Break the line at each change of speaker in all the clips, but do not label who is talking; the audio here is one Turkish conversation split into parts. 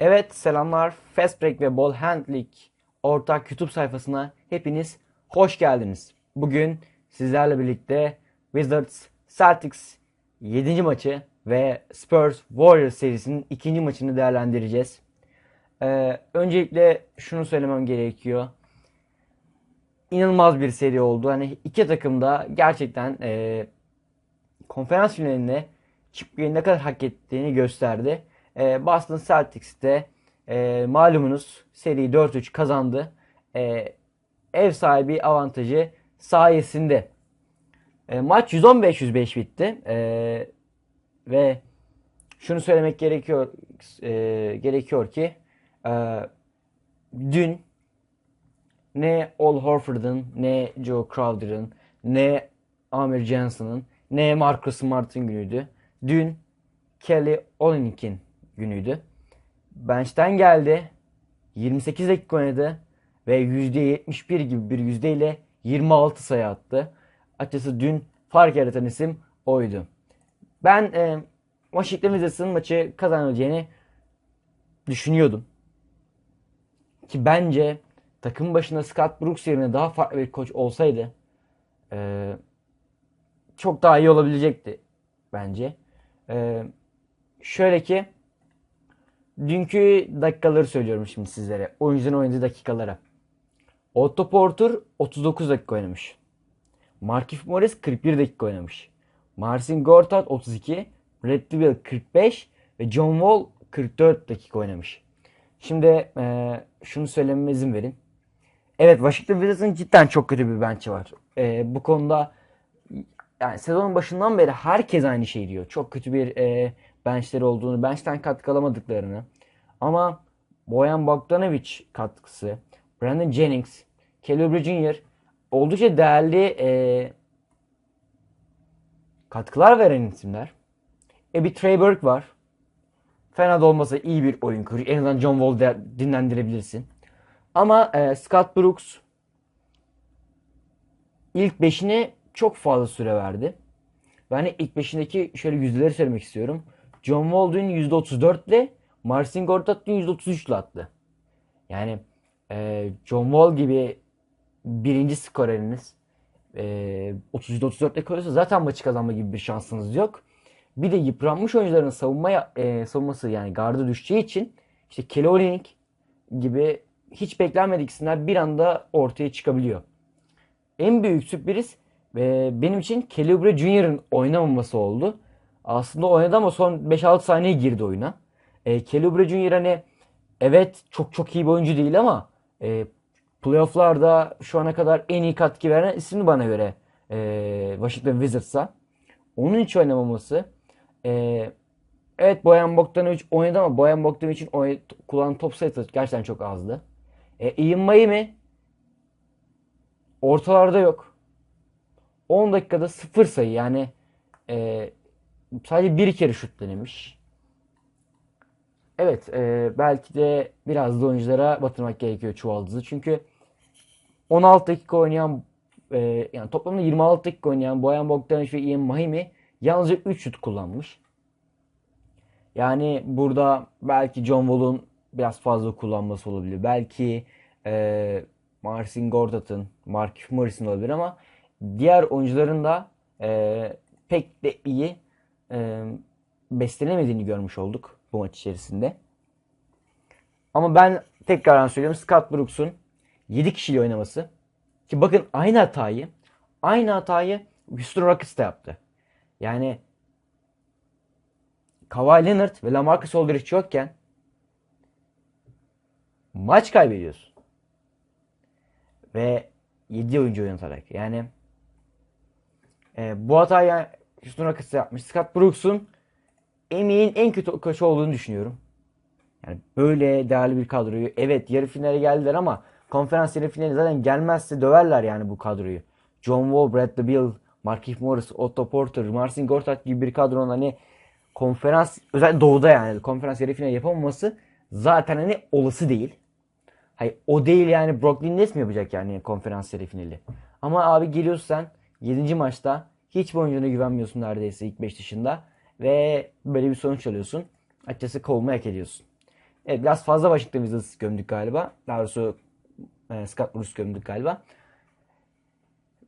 Evet selamlar. Fast Break ve Ball Handling ortak YouTube sayfasına hepiniz hoş geldiniz. Bugün sizlerle birlikte Wizards Celtics 7. maçı ve Spurs Warriors serisinin ikinci maçını değerlendireceğiz. Ee, öncelikle şunu söylemem gerekiyor. İnanılmaz bir seri oldu. Hani iki takım da gerçekten e, konferans finaline çıkmayı ne kadar hak ettiğini gösterdi. E, Boston Celtics de e, malumunuz seriyi 4-3 kazandı. E, ev sahibi avantajı sayesinde. E, maç 115-105 bitti. E, ve şunu söylemek gerekiyor e, gerekiyor ki e, dün ne Al Horford'un, ne Joe Crowder'ın, ne Amir Johnson'ın, ne Marcus Smart'ın günüydü. Dün Kelly Olynyk'in günüydü. Bench'ten geldi. 28 dakika oynadı ve %71 gibi bir yüzdeyle 26 sayı attı. Açıkçası dün fark yaratan isim oydu. Ben e, Washington Wizards'ın maçı kazanacağını düşünüyordum. Ki bence takım başında Scott Brooks yerine daha farklı bir koç olsaydı e, çok daha iyi olabilecekti bence. E, şöyle ki dünkü dakikaları söylüyorum şimdi sizlere. Oyuncuların oynadığı dakikalara. Otto Porter 39 dakika oynamış. Markif Morris 41 dakika oynamış. Marcin Gortat 32, Bradley Beal 45 ve John Wall 44 dakika oynamış. Şimdi e, şunu söylememe izin verin. Evet Washington Wizards'ın cidden çok kötü bir bench'i var. E, bu konuda yani sezonun başından beri herkes aynı şeyi diyor. Çok kötü bir e, benchleri olduğunu, bench'ten katkı alamadıklarını. Ama Boyan Bogdanovic katkısı, Brandon Jennings, Kelly Oubre Jr. oldukça değerli e, katkılar veren isimler. E bir Trey Burke var. Fena da olmasa iyi bir oyun kurucu. En azından John Wall'u dinlendirebilirsin. Ama e, Scott Brooks ilk beşine çok fazla süre verdi. Ben hani ilk beşindeki şöyle yüzdeleri söylemek istiyorum. John Wall dün %34 ile Marcin Gortat dün %33 ile attı. Yani e, John Wall gibi birinci skoreriniz e, 37-34 ile kalıyorsa zaten maçı kazanma gibi bir şansınız yok. Bir de yıpranmış oyuncuların savunma e, savunması yani gardı düşeceği için işte Kelly gibi hiç beklenmedik isimler bir anda ortaya çıkabiliyor. En büyük sürpriz e, benim için Kelly Oubre Jr.'ın oynamaması oldu. Aslında oynadı ama son 5-6 saniye girdi oyuna. E, Oubre Jr. hani evet çok çok iyi bir oyuncu değil ama e, playofflarda şu ana kadar en iyi katkı veren isim bana göre e, Washington Wizards'a. Onun hiç oynamaması. E, evet Boyan Bogdanovic oynadı ama Boyan Bogdanovic'in oyn- kullanılan top sayısı gerçekten çok azdı. E, Ian Miami ortalarda yok. 10 dakikada 0 sayı yani e, sadece bir kere şut denemiş. Evet e, belki de biraz da oyunculara batırmak gerekiyor çuvaldızı. Çünkü 16 dakika oynayan e, yani toplamda 26 dakika oynayan Boyan Bogdanovic ve Ian Mahimi yalnızca 3 şut kullanmış. Yani burada belki John Wall'un biraz fazla kullanması olabilir. Belki e, Marcin Gortat'ın, Markif Morris'in olabilir ama diğer oyuncuların da e, pek de iyi e, beslenemediğini görmüş olduk bu maç içerisinde. Ama ben tekrardan söylüyorum Scott Brooks'un 7 kişiyle oynaması. Ki bakın aynı hatayı aynı hatayı Houston Rockets da yaptı. Yani Kawhi Leonard ve LaMarcus Aldridge yokken maç kaybediyorsun. Ve 7 oyuncu oynatarak. Yani e, bu hatayı Houston Rockets yapmış. Scott Brooks'un emeğin en kötü koçu olduğunu düşünüyorum. Yani böyle değerli bir kadroyu. Evet yarı finale geldiler ama konferans yarı finali zaten gelmezse döverler yani bu kadroyu. John Wall, Bradley Beal, Markieff Morris, Otto Porter, Marcin Gortat gibi bir kadronun hani konferans özellikle doğuda yani konferans yarı finali yapamaması zaten hani olası değil. Hayır o değil yani Brooklyn Nets mi yapacak yani konferans yarı finali? Ama abi geliyorsun sen 7. maçta hiç oyuncuna güvenmiyorsun neredeyse ilk 5 dışında ve böyle bir sonuç alıyorsun. Açıkçası kovulma hak ediyorsun. Evet biraz fazla Washington Wizards gömdük galiba. Daha doğrusu e, Scott Brooks gömdük galiba.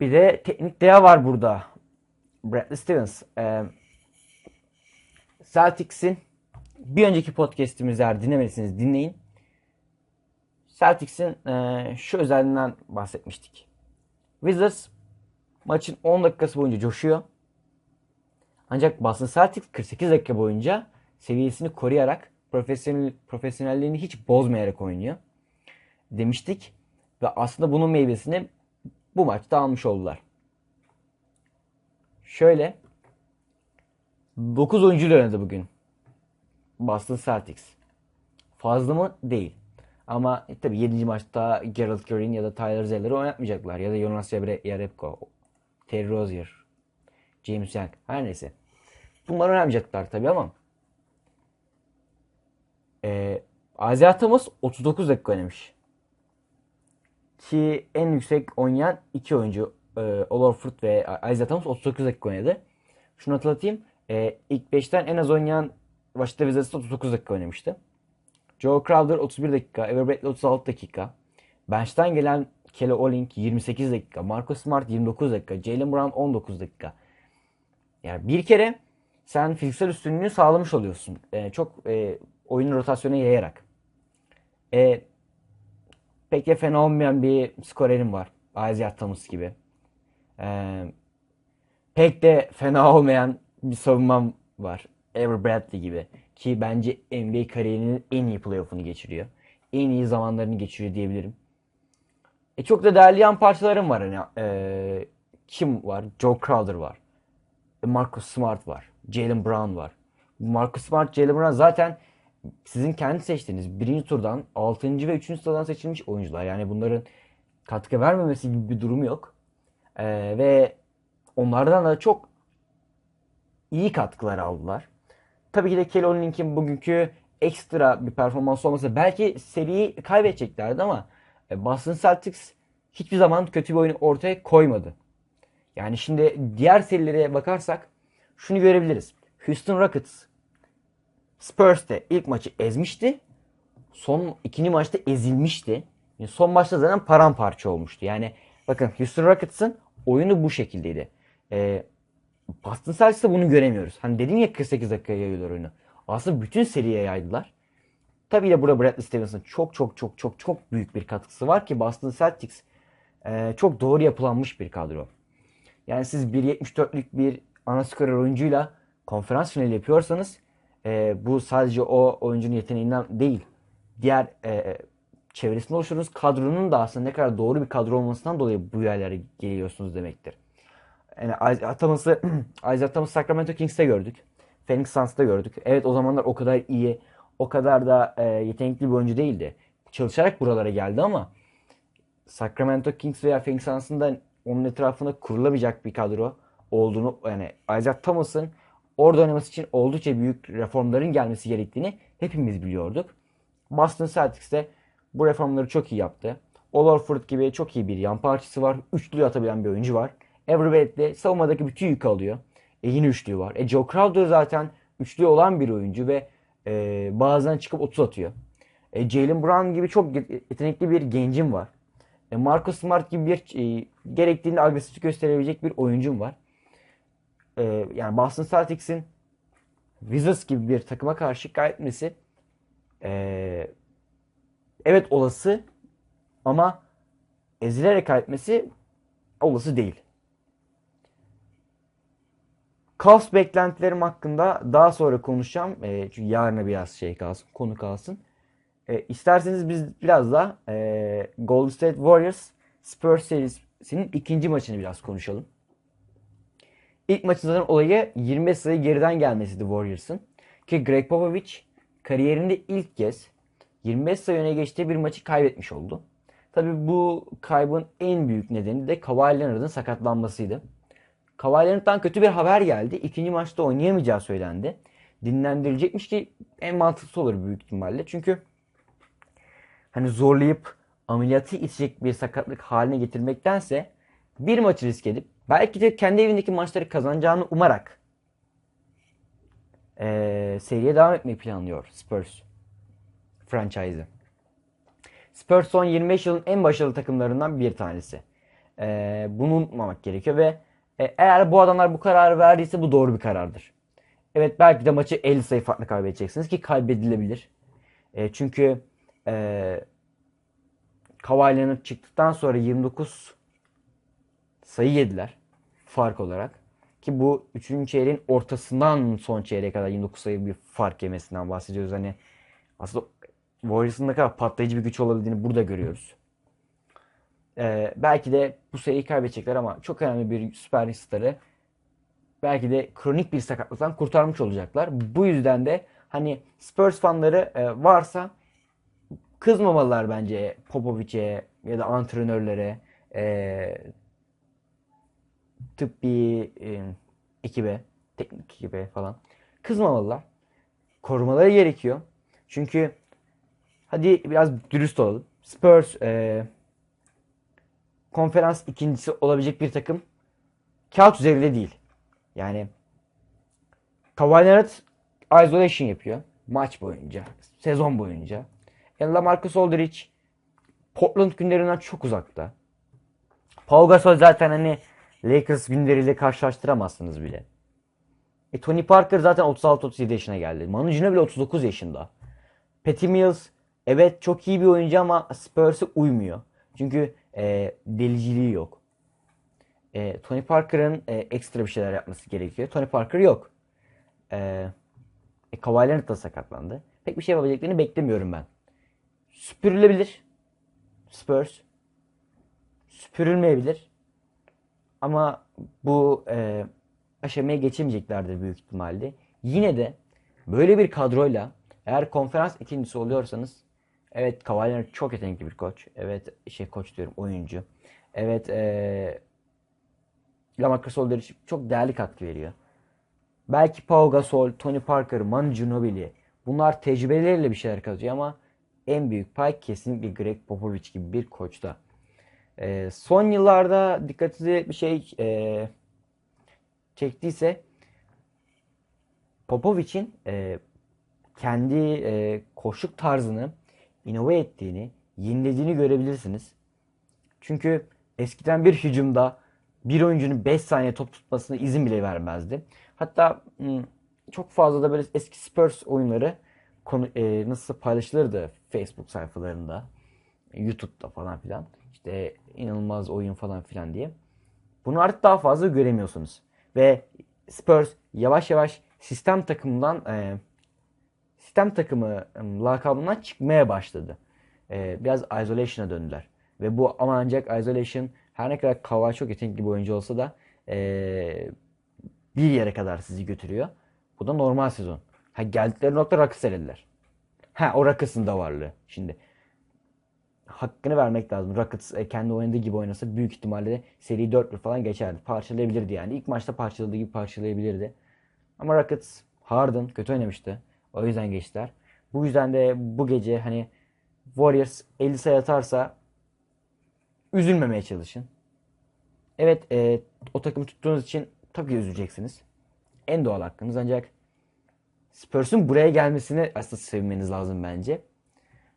Bir de teknik deya var burada. Bradley Stevens. E, Celtics'in bir önceki podcast'imizi eğer dinlemediyseniz dinleyin. Celtics'in e, şu özelliğinden bahsetmiştik. Wizards maçın 10 dakikası boyunca coşuyor. Ancak Boston Celtics 48 dakika boyunca seviyesini koruyarak profesyonel profesyonelliğini hiç bozmayarak oynuyor. Demiştik ve aslında bunun meyvesini bu maçta almış oldular. Şöyle 9 oyuncuyla oynadı bugün. Boston Celtics. Fazla mı? Değil. Ama e, tabii 7. maçta Gerald Green ya da Tyler Zeller'ı oynatmayacaklar. Ya da Jonas Jerebko, Terry Rozier, James Young. Her neyse. Bunları oynamayacaklar tabii ama e, Isaiah Thomas 39 dakika oynamış. Ki en yüksek oynayan iki oyuncu e, Olorfurt ve Isaiah Thomas 39 dakika oynadı. Şunu hatırlatayım. E, ilk 5'ten en az oynayan Washington Wizards 39 dakika oynamıştı. Joe Crowder 31 dakika, Bradley 36 dakika. Bench'ten gelen Kelly Olynyk 28 dakika, Marcus Smart 29 dakika, Jalen Brown 19 dakika. Yani bir kere sen fiziksel üstünlüğünü sağlamış oluyorsun. E, çok e, oyunu rotasyona yayarak. E, pek de fena olmayan bir skorerim var. Isaiah Thomas gibi. E, pek de fena olmayan bir savunmam var. Avery Bradley gibi. Ki bence NBA kariyerinin en iyi playoff'unu geçiriyor. En iyi zamanlarını geçiriyor diyebilirim. E çok da değerli yan parçalarım var. Hani, e, kim var? Joe Crowder var. E Marcus Smart var. Jalen Brown var. Marcus Smart, Jalen Brown zaten sizin kendi seçtiğiniz birinci turdan 6. ve 3. sıradan seçilmiş oyuncular. Yani bunların katkı vermemesi gibi bir durum yok. Ee, ve onlardan da çok iyi katkılar aldılar. Tabii ki de Kelly Olynyk'in bugünkü ekstra bir performans olmasa belki seriyi kaybedeceklerdi ama e, Boston Celtics hiçbir zaman kötü bir oyun ortaya koymadı. Yani şimdi diğer serilere bakarsak şunu görebiliriz. Houston Rockets Spurs'te ilk maçı ezmişti. Son ikinci maçta ezilmişti. Yani son maçta zaten paramparça olmuştu. Yani bakın Houston Rockets'ın oyunu bu şekildeydi. Ee, Boston Celtics'te bunu göremiyoruz. Hani dedim ya 48 dakika yayıyorlar oyunu. Aslında bütün seriye yaydılar. Tabii de burada Bradley Stevens'ın çok çok çok çok çok büyük bir katkısı var ki Boston Celtics e, çok doğru yapılanmış bir kadro. Yani siz 1.74'lük bir ana skorer oyuncuyla konferans finali yapıyorsanız e, bu sadece o oyuncunun yeteneğinden değil. Diğer e, çevresinde oluşturduğunuz kadronun da aslında ne kadar doğru bir kadro olmasından dolayı bu yerlere geliyorsunuz demektir. Yani Atamas'ı Isaiah Thomas Sacramento Kings'te gördük. Phoenix Suns'ta gördük. Evet o zamanlar o kadar iyi, o kadar da e, yetenekli bir oyuncu değildi. Çalışarak buralara geldi ama Sacramento Kings veya Phoenix Suns'ın onun etrafında kurulamayacak bir kadro olduğunu yani Isaiah Thomas'ın orada oynaması için oldukça büyük reformların gelmesi gerektiğini hepimiz biliyorduk. Boston Celtics de bu reformları çok iyi yaptı. Olorford gibi çok iyi bir yan parçası var. Üçlü atabilen bir oyuncu var. Everett de savunmadaki bütün yükü alıyor. E yine üçlü var. E Joe Crowder zaten üçlü olan bir oyuncu ve e, bazen çıkıp 30 atıyor. E, Jalen Brown gibi çok yetenekli bir gencim var. E, Marcus Smart gibi bir e, gerektiğinde agresif gösterebilecek bir oyuncum var. E, yani Boston Celtics'in Wizards gibi bir takıma karşı kaybetmesi e, evet olası ama ezilerek kaybetmesi olası değil. Cavs beklentilerim hakkında daha sonra konuşacağım. E, çünkü yarına biraz şey kalsın, konu kalsın. E, isterseniz biz biraz da e, Golden State Warriors Spurs serisinin ikinci maçını biraz konuşalım. İlk maçın zaten olayı 25 sayı geriden gelmesiydi Warriors'ın. Ki Greg Popovich kariyerinde ilk kez 25 sayı öne geçtiği bir maçı kaybetmiş oldu. Tabi bu kaybın en büyük nedeni de Kawhi Leonard'ın sakatlanmasıydı. Kawhi Leonard'dan kötü bir haber geldi. İkinci maçta oynayamayacağı söylendi. Dinlendirilecekmiş ki en mantıklı olur büyük ihtimalle. Çünkü hani zorlayıp ameliyatı içecek bir sakatlık haline getirmektense bir maçı risk edip belki de kendi evindeki maçları kazanacağını umarak ee, seriye devam etmeyi planlıyor Spurs. franchise'ı. Spurs son 25 yılın en başarılı takımlarından bir tanesi. Ee, bunu unutmamak gerekiyor ve e, eğer bu adamlar bu kararı verdiyse bu doğru bir karardır. Evet belki de maçı 50 sayı farklı kaybedeceksiniz ki kaybedilebilir. E, çünkü e, Kawhi çıktıktan sonra 29 sayı yediler fark olarak. Ki bu 3. çeyreğin ortasından son çeyreğe kadar 29 sayı bir fark yemesinden bahsediyoruz. Hani aslında Warriors'ın ne kadar patlayıcı bir güç olabildiğini burada görüyoruz. Ee, belki de bu seriyi kaybedecekler ama çok önemli bir süperstarı belki de kronik bir sakatlıktan kurtarmış olacaklar. Bu yüzden de hani Spurs fanları e, varsa kızmamalılar bence Popovic'e ya da antrenörlere, e, tıbbi e, ekibe, teknik ekibe falan kızmamalılar. Korumaları gerekiyor. Çünkü hadi biraz dürüst olalım. Spurs e, konferans ikincisi olabilecek bir takım kağıt üzerinde değil. Yani Kawhi Leonard isolation yapıyor maç boyunca, sezon boyunca. Yani LaMarcus Aldridge Portland günlerinden çok uzakta. Paul Gasol zaten hani Lakers günleriyle karşılaştıramazsınız bile. E Tony Parker zaten 36-37 yaşına geldi. Manu Ginobili 39 yaşında. Patty Mills evet çok iyi bir oyuncu ama Spurs'e uymuyor. Çünkü e, deliciliği yok. E, Tony Parker'ın e, ekstra bir şeyler yapması gerekiyor. Tony Parker yok. E, e, Kawhi Leonard da sakatlandı. Pek bir şey yapabileceklerini beklemiyorum ben. Süpürülebilir. Spurs. Süpürülmeyebilir. Ama bu e, aşamaya geçemeyeceklerdir büyük ihtimalle. Yine de böyle bir kadroyla eğer konferans ikincisi oluyorsanız evet Kawhi çok yetenekli bir koç. Evet şey koç diyorum oyuncu. Evet e, Lamarcus Aldridge çok değerli katkı veriyor. Belki Pau Gasol, Tony Parker, Manu Ginobili bunlar tecrübeleriyle bir şeyler katıyor ama en büyük pay kesinlikle Greg Popovich gibi bir koçta. Ee, son yıllarda dikkatinizi bir şey e, çektiyse Popovich'in e, kendi e, koşuk tarzını inove ettiğini, yenilediğini görebilirsiniz. Çünkü eskiden bir hücumda bir oyuncunun 5 saniye top tutmasına izin bile vermezdi. Hatta hmm, çok fazla da böyle eski Spurs oyunları konu, e, nasıl paylaşılırdı Facebook sayfalarında, YouTube'da falan filan. İşte inanılmaz oyun falan filan diye. Bunu artık daha fazla göremiyorsunuz. Ve Spurs yavaş yavaş sistem takımından e, sistem takımı lakabından çıkmaya başladı. E, biraz isolation'a döndüler. Ve bu ama ancak isolation her ne kadar Kawhi çok yetenekli bir oyuncu olsa da e, bir yere kadar sizi götürüyor. Bu da normal sezon. Ha geldikleri nokta Rakıs elediler. Ha o Rakıs'ın da varlığı. Şimdi hakkını vermek lazım. Rockets e, kendi oynadığı gibi oynasa büyük ihtimalle seri 4-1 falan geçerdi. Parçalayabilirdi yani. İlk maçta parçaladığı gibi parçalayabilirdi. Ama Rockets Harden kötü oynamıştı. O yüzden geçtiler. Bu yüzden de bu gece hani Warriors 50 sayı atarsa üzülmemeye çalışın. Evet e, o takımı tuttuğunuz için tabii ki üzüleceksiniz. En doğal hakkınız ancak Spurs'un buraya gelmesini aslında sevmeniz lazım bence.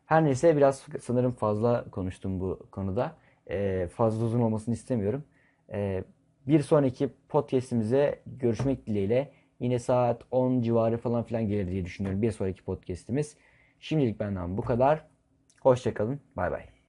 Her neyse biraz sanırım fazla konuştum bu konuda. E, fazla uzun olmasını istemiyorum. E, bir sonraki podcast'imize görüşmek dileğiyle. Yine saat 10 civarı falan filan gelir diye düşünüyorum bir sonraki podcast'imiz. Şimdilik benden bu kadar. Hoşçakalın. Bay bay.